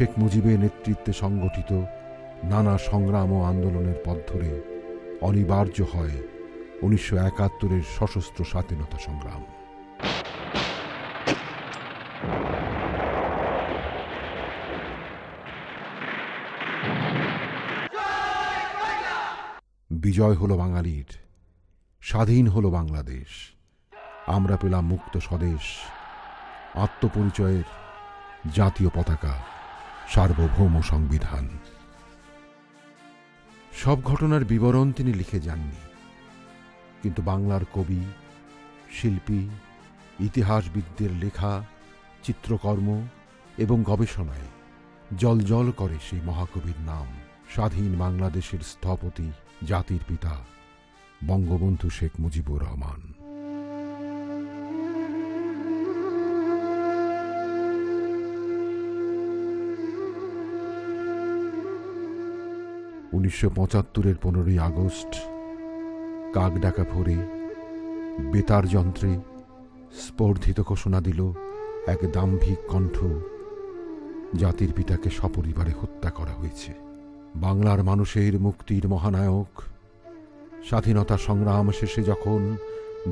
শেখ মুজিবের নেতৃত্বে সংগঠিত নানা সংগ্রাম ও আন্দোলনের পথ ধরে অনিবার্য হয় উনিশশো একাত্তরের সশস্ত্র স্বাধীনতা সংগ্রাম। বিজয় হলো বাঙালির, স্বাধীন হলো বাংলাদেশ। আমরা পেলাম মুক্ত স্বদেশ, আত্মপরিচয়ের জাতীয় পতাকা। সার্বভৌম সংবিধান। সব ঘটনার বিবরণ তিনি লিখে যাননি। কিন্তু বাংলার কবি, শিল্পী, ইতিহাসবিদদের লেখা, চিত্রকর্ম এবং গবেষণায় জলজল করে সেই মহাকবির নাম। স্বাধীন বাংলাদেশের স্থপতি, জাতির পিতা, বঙ্গবন্ধু শেখ মুজিবুর রহমান। উনিশশো পঁচাত্তরের পনেরোই আগস্ট কাক ডাকা ভোরে বেতার যন্ত্রে স্পর্ধিত ঘোষণা দিল এক দাম্ভিক কণ্ঠ, জাতির পিতাকে সপরিবারে হত্যা করা হয়েছে। বাংলার মানুষের মুক্তির মহানায়ক, স্বাধীনতা সংগ্রাম শেষে যখন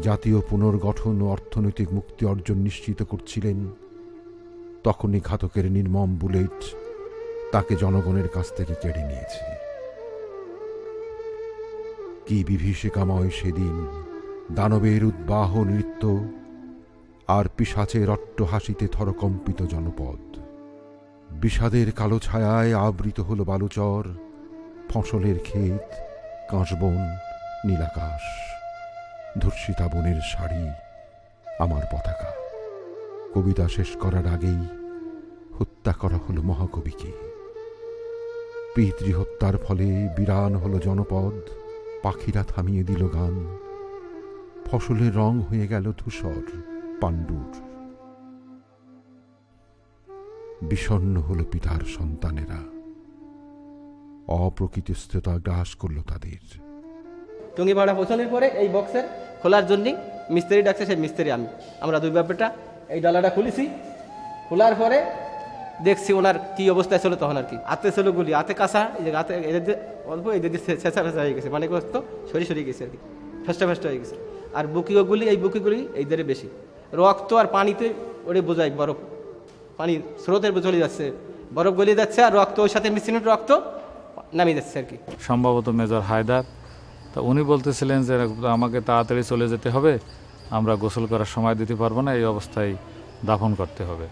জাতীয় পুনর্গঠন ও অর্থনৈতিক মুক্তি অর্জন নিশ্চিত করছিলেন, তখনই ঘাতকের নির্মম বুলেট তাকে জনগণের কাছ থেকে কেড়ে নিয়েছে। কি বিভীষিকাময় সেদিন? দানবের উদ্বাহ নৃত্য আর পিসাচের অট্ট হাসিতে থরকম্পিত জনপদ। বিষাদের কালো ছায়ায় আবৃত হল বালুচর, ফসলের ক্ষেত কাঁচবন নীলাকাশ, ধর্ষিতা বনের শাড়ি, আমার পতাকা। কবিতা শেষ করার আগেই হত্যা করা হলো মহাকবিকে। পিতৃহত্যার ফলে বিরান হলো জনপদ। পাখিরা থামিয়ে দিল গান। ফসলের রং হয়ে গেল ধূসর পাণ্ডুর। বিষণ্ণ হল পিতার সন্তানেরা। অপ্রকৃতিস্থতা গ্রাস করল তাদের। টুঙ্গি ভাড়া পৌঁছানোর পরে এই বক্সের খোলার জন্যই মিস্ত্রি ডাকছে, সেই মিস্ত্রি আমি। আমরা দুই ব্যাপারটা এই ডালাটা খুলেছি। খোলার পরে দেখছি ওনার কি অবস্থায় ছিল তখন আর কি। হাতে ছিল গুলি, হাতে কাঁচা এই যে হাতে এদের অল্প, এদের ছেঁচা ফেঁচা হয়ে গেছে মানে গ্রস্ত সরি সরি গেছে আর কি, ফেস্টা ফেস্টা হয়ে গেছে। আর বুকিও গুলি, এই বুকিগুলি এইদের বেশি। রক্ত আর পানিতে ওরে বোঝায় বরফ। পানি স্রোতের চলে যাচ্ছে। বরফ গলিয়ে যাচ্ছে আর রক্ত, ওর সাথে মিশ্রিত রক্ত নামিয়ে যাচ্ছে আর কি। সম্ভবত মেজর হায়দার। তা উনি বলতেছিলেন যে, আমাকে তাড়াতাড়ি চলে যেতে হবে। আমরা গোসল করার সময় দিতে পারব না। এই অবস্থায় দাফন করতে হবে।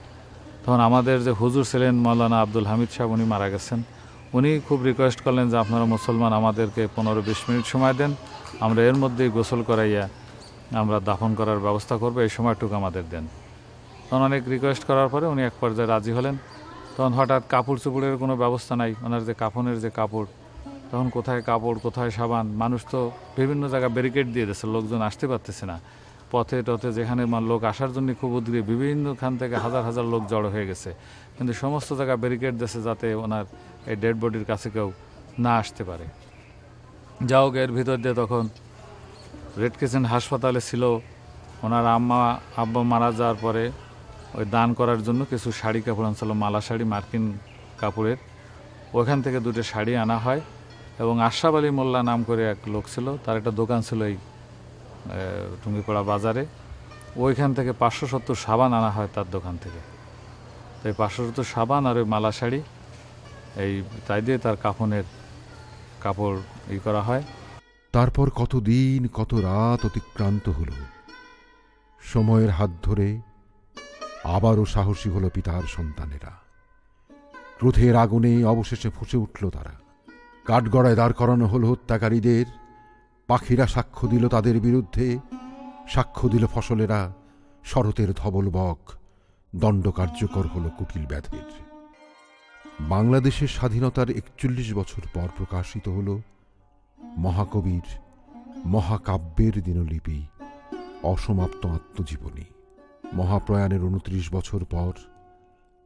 তখন আমাদের যে হুজুর ছিলেন মৌলানা আব্দুল হামিদ সাহেব, উনি মারা গেছেন। উনি খুব রিকোয়েস্ট করলেন যে আপনারা মুসলমান, আমাদেরকে পনেরো বিশ মিনিট সময় দেন। আমরা এর মধ্যেই গোসল করাইয়া আমরা দাফন করার ব্যবস্থা করব, এই সময়টুকু আমাদের দেন। তখন অনেক রিকোয়েস্ট করার পরে উনি এক পর্যায়ে রাজি হলেন। তখন হঠাৎ কাপড় চোপড়ের কোনো ব্যবস্থা নাই। ওনার যে কাফনের যে কাপড়, তখন কোথায় কাপড়, কোথায় সাবান? মানুষ তো বিভিন্ন জায়গায় ব্যারিকেড দিয়ে দিচ্ছে লোকজন আসতে পারতেছে না। পথে টথে যেখানে লোক আসার জন্য খুব উদ্গ্রীব, বিভিন্নখান থেকে হাজার হাজার লোক জড়ো হয়ে গেছে। কিন্তু সমস্ত জায়গায় ব্যারিকেড দিয়েছে যাতে ওনার এই ডেড বডির কাছে কেউ না আসতে পারে। যা হোক, এর ভিতর দিয়ে তখন রেড ক্রিসেন্ট হাসপাতালে ছিল। ওনার আম্মা, আব্বা মারা যাওয়ার পরে ওই দান করার জন্য কিছু শাড়ি কাপড় আনছিল, মালা শাড়ি, মার্কিন কাপড়ের। ওখান থেকে দুটো শাড়ি আনা হয় এবং আশরাফ আলী মোল্লা নাম করে এক লোক ছিল, তার একটা দোকান ছিল এই টুঙ্গিপাড়া বাজারে। ওইখান থেকে পাঁচশো সত্তর সাবান আনা হয় তার দোকান থেকে। তো এই পাঁচশো সত্তর সাবান আর ওই মালা শাড়ি, এই তাই দিয়ে তার কাফনের কাপড় ই করা হয়। তারপর কত দিন কত রাত অতিক্রান্ত হল। সময়ের হাত ধরে আবারও সাহসী হল পিতার সন্তানেরা। ক্রোধের আগুনে অবশেষে ফুসে উঠল তারা। কাঠগড়ায় দাঁড় করানো হল হত্যাকারীদের। পাখিরা সাক্ষ্য দিল তাদের বিরুদ্ধে। সাক্ষ্য দিল ফসলেরা শরতের ধবল বক। দণ্ড কার্যকর হল কুটিল ব্যাধের। বাংলাদেশের স্বাধীনতার একচল্লিশ বছর পর প্রকাশিত হল মহাকবির মহাকাব্যের দিনলিপি, অসমাপ্ত আত্মজীবনী। মহাপ্রয়াণের উনত্রিশ বছর পর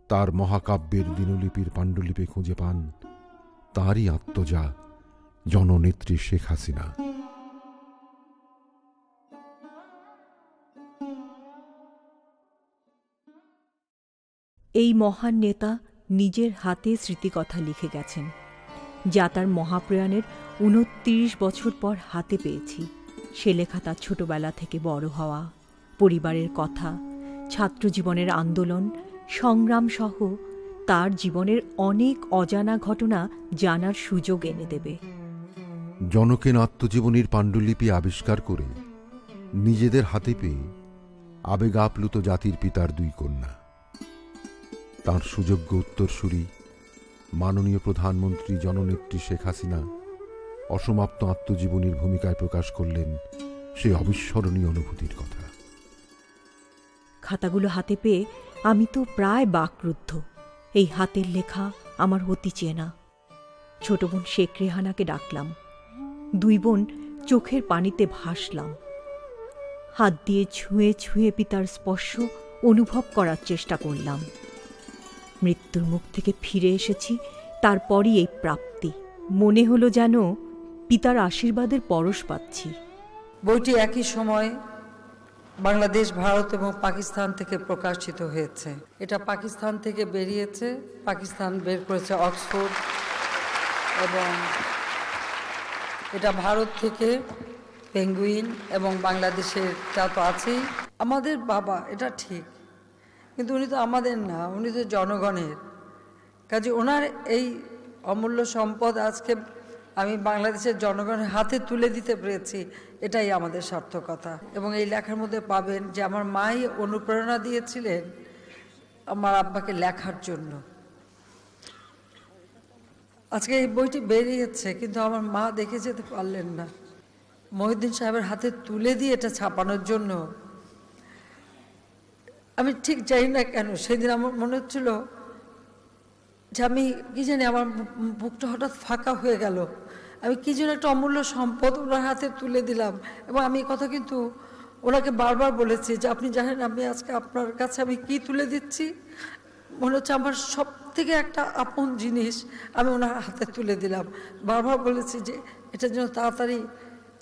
তার মহাকাব্যের দিনলিপির পাণ্ডুলিপি খুঁজে পান তাঁরই আত্মজা জননেত্রী শেখ হাসিনা। এই মহান নেতা নিজের হাতে স্মৃতিকথা লিখে গেছেন, যা তার মহাপ্রয়াণের উনত্রিশ বছর পর হাতে পেয়েছি। সে লেখা তার ছোটবেলা থেকে বড় হওয়া, পরিবারের কথা ছাত্র জীবনের আন্দোলন সংগ্রাম সহ তার জীবনের অনেক অজানা ঘটনা জানার সুযোগ এনে দেবে। জনকেন আত্মজীবনীর পাণ্ডুলিপি আবিষ্কার করে নিজেদের হাতে পেয়ে আবেগ আপ্লুত জাতির পিতার দুই কন্যা। তার সুযোগ্য উত্তরসূরি, মাননীয় প্রধানমন্ত্রী জননেত্রী শেখ হাসিনা অসমাপ্ত আত্মজীবনীর ভূমিকায় প্রকাশ করলেন সেই অবিস্মরণীয় অনুভূতির কথা। খাতাগুলো হাতে পেয়ে আমি তো প্রায় বাকরুদ্ধ। এই হাতের লেখা আমার অতি চেনা ছোট বোন শেখ রেহানাকে ডাকলাম। দুই বোন চোখের পানিতে ভাসলাম। হাত দিয়ে ছুঁয়ে ছুঁয়ে পিতার স্পর্শ অনুভব করার চেষ্টা করলাম। মৃত্যুর মুখ থেকে ফিরে এসেছি, তারপরই এই প্রাপ্তি। মনে হলো যেন পিতার আশীর্বাদের পরশ পাচ্ছি। বইটি একই সময় বাংলাদেশ, ভারত এবং পাকিস্তান থেকে প্রকাশিত হয়েছে। এটা পাকিস্তান থেকে বেরিয়েছে, পাকিস্তান বের করেছে অক্সফোর্ড এবং এটা ভারত থেকে পেঙ্গুইন এবং বাংলাদেশের তা তো আছেই। আমাদের বাবা, এটা ঠিক। কিন্তু উনি তো আমাদের না, উনি তো জনগণের। কাজে ওনার এই অমূল্য সম্পদ আজকে আমি বাংলাদেশের জনগণের হাতে তুলে দিতে পেরেছি, এটাই আমাদের সার্থকতা। এবং এই লেখার মধ্যে পাবেন যে আমার মাই অনুপ্রেরণা দিয়েছিলেন আমার আব্বাকে লেখার জন্য। আজকে এই বইটি বেরিয়েছে, কিন্তু আমার মা দেখে যেতে পারলেন না। মহিউদ্দিন সাহেবের হাতে তুলে দিয়ে এটা ছাপানোর জন্য আমি ঠিক জানি না কেন, সেদিন আমার মনে হচ্ছিল যে আমি কি জানি আমার বুকটা হঠাৎ ফাঁকা হয়ে গেল। আমি কি যেন একটা অমূল্য সম্পদ ওনার হাতে তুলে দিলাম এবং আমি কথা কিন্তু ওনাকে বারবার বলেছি যে আপনি জানেন আমি আজকে আপনার কাছে আমি কি তুলে দিচ্ছি? মনে হচ্ছে আমার সব থেকে একটা আপন জিনিস আমি ওনার হাতে তুলে দিলাম। বারবার বলেছি যে এটা যেন তাড়াতাড়ি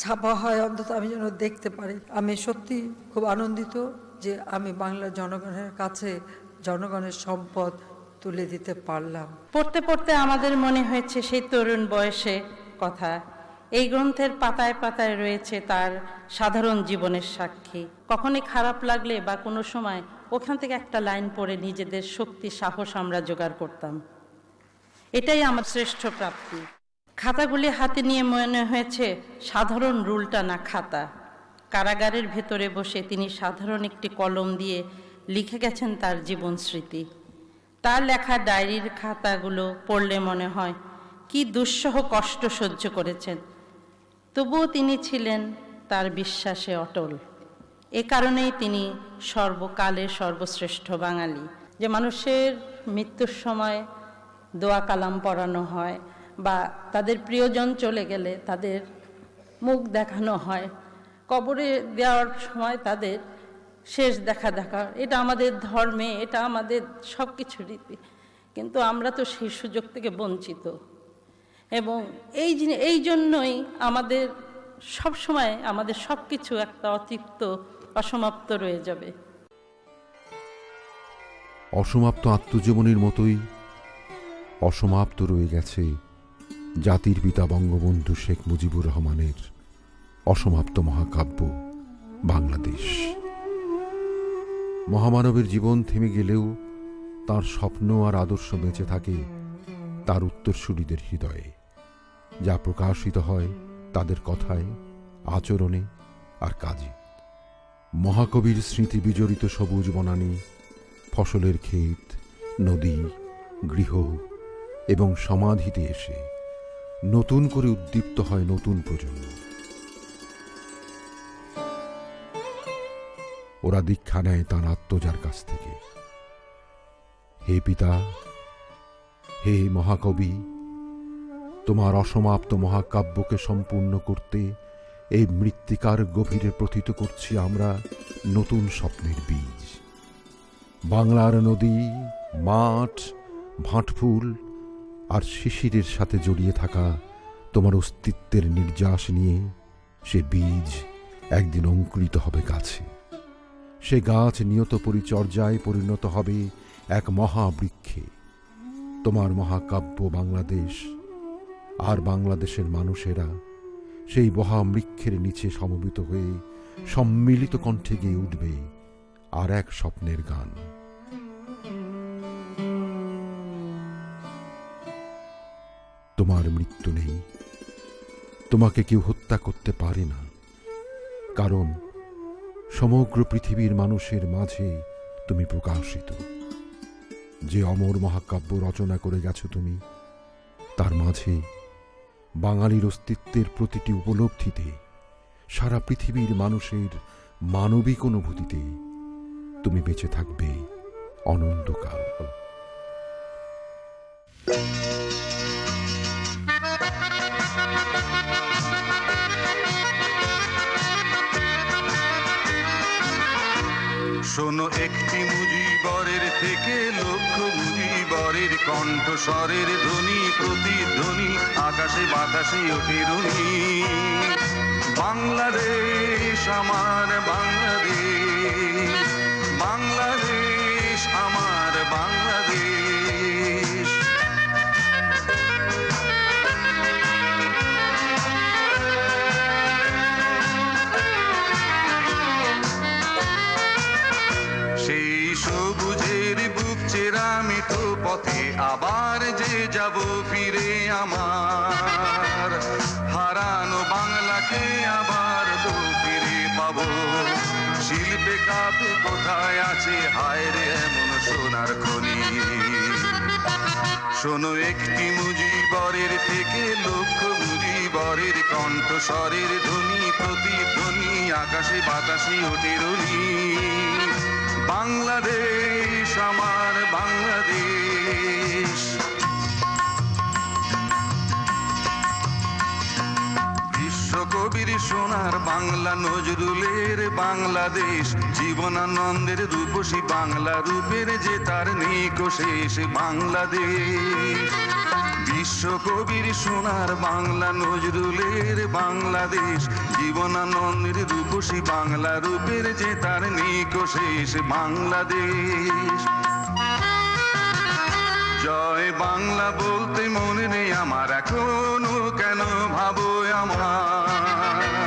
ছাপা হয়, অন্তত আমি যেন দেখতে পারি। আমি সত্যি খুব আনন্দিত। যে আমি বাংলার জনগণের কাছে জনগণের সম্পদ তুলে দিতে পারলাম। পড়তে পড়তে আমাদের মনে হয়েছে সেই তরুণ বয়সে কথা। এই গ্রন্থের পাতায় পাতায় রয়েছে তার সাধারণ জীবনের সাক্ষী। কখনই খারাপ লাগলে বা কোনো সময় ওখান থেকে একটা লাইন পড়ে নিজেদের শক্তি, সাহস আমরা জোগাড় করতাম। এটাই আমার শ্রেষ্ঠ প্রাপ্তি। খাতাগুলি হাতে নিয়ে মনে হয়েছে সাধারণ রুলটা না খাতা। কারাগারের ভেতরে বসে তিনি সাধারণ একটি কলম দিয়ে লিখে গেছেন তার জীবন স্মৃতি। তার লেখা ডায়েরির খাতাগুলো পড়লে মনে হয়, কি দুঃসহ কষ্ট সহ্য করেছেন। তবুও তিনি ছিলেন তার বিশ্বাসে অটল। এ কারণেই তিনি সর্বকালের সর্বশ্রেষ্ঠ বাঙালি। যে মানুষের মৃত্যুর সময় দোয়া কালাম পড়ানো হয় বা তাদের প্রিয়জন চলে গেলে তাদের মুখ দেখানো হয় কবরে দেওয়ার সময় তাদের শেষ দেখা দেখা। এটা আমাদের ধর্মে, এটা আমাদের সব কিছু রীতি। কিন্তু আমরা তো সেই সুযোগ থেকে বঞ্চিত। এবং এই এই জন্যই আমাদের সব সময় আমাদের সব কিছু একটা অতিরিক্ত অসমাপ্ত রয়ে যাবে। অসমাপ্ত আত্মজীবনীর মতোই অসমাপ্ত রয়ে গেছে জাতির পিতা বঙ্গবন্ধু শেখ মুজিবুর রহমানের অসমাপ্ত মহাকাব্য, বাংলাদেশ। মহামানবের জীবন থেমে গেলেও তার স্বপ্ন আর আদর্শ বেঁচে থাকে তার উত্তরসূরিদের হৃদয়ে। যা প্রকাশিত হয় তাদের কথায়, আচরণে আর কাজে। মহাকবির স্মৃতি বিজড়িত সবুজ বনানী, ফসলের ক্ষেত, নদী, গৃহ এবং সমাধিতে এসে নতুন করে উদ্দীপ্ত হয় নতুন প্রজন্ম। ওরা দীক্ষা নেয় তাঁর আত্মজার কাছ থেকে। হে পিতা, হে মহাকবি, তোমার অসমাপ্ত মহাকাব্যকে সম্পূর্ণ করতে এই মৃত্তিকার গভীরে প্রথিত করছি আমরা নতুন স্বপ্নের বীজ। বাংলার নদী, মাঠ, ভাঁটফুল আর শিশিরের সাথে জড়িয়ে থাকা তোমার অস্তিত্বের নির্যাস নিয়ে সে বীজ একদিন অঙ্কুরিত হবে গাছে। সে গাছ নিয়ত পরিচর্যায় পরিণত হবে এক মহাবৃক্ষে। তোমার মহাকাব্য বাংলাদেশ আর বাংলাদেশের মানুষেরা সেই মহামৃক্ষের নিচে সমবেত হয়ে সম্মিলিত কণ্ঠে গিয়ে উঠবে আর এক স্বপ্নের গান। তোমার মৃত্যু নেই। তোমাকে কেউ হত্যা করতে পারে না। কারণ সমগ্র পৃথিবীর মানুষের মাঝে তুমি প্রকাশিত। যে অমর মহাকাব্য রচনা করে গেছ তুমি, তার মাঝে বাঙালির অস্তিত্বের প্রতিটি উপলব্ধিতে, সারা পৃথিবীর মানুষের মানবিক অনুভূতিতে তুমি বেঁচে থাকবে অনন্তকাল। শোনো একটি মুজিবরের থেকে লক্ষ মুজিবরের কণ্ঠস্বরের ধ্বনি, প্রতিধ্বনি, আকাশে বাতাসে ওঠে বাংলাদেশ, আমার বাংলাদেশ। আবার যে যাব ফিরে আমার। হারানো বাংলাকে আবার তো ফিরে পাবো। শিল্পে কাপে কোথায় আছে? হায় রে, এমন সোনার খনি। শোনো একটি মুজিবরের থেকে লক্ষ মুজিবরের কণ্ঠস্বরের ধ্বনি, প্রতিধ্বনি, আকাশে বাতাসে ওঠে রুনি। সোনার বাংলা নজরুলের বাংলাদেশ, জীবনানন্দের রূপসী বাংলা রূপের যে তার নিকো শেষ বাংলাদেশ। বিশ্বকবির সোনার বাংলা নজরুলের বাংলাদেশ, জীবনানন্দের রূপসী বাংলা রূপের যে তার নিকো শেষ বাংলাদেশ। জয় বাংলা বলতে মনে নেই আমার, এখনও কেন ভাবো আমার?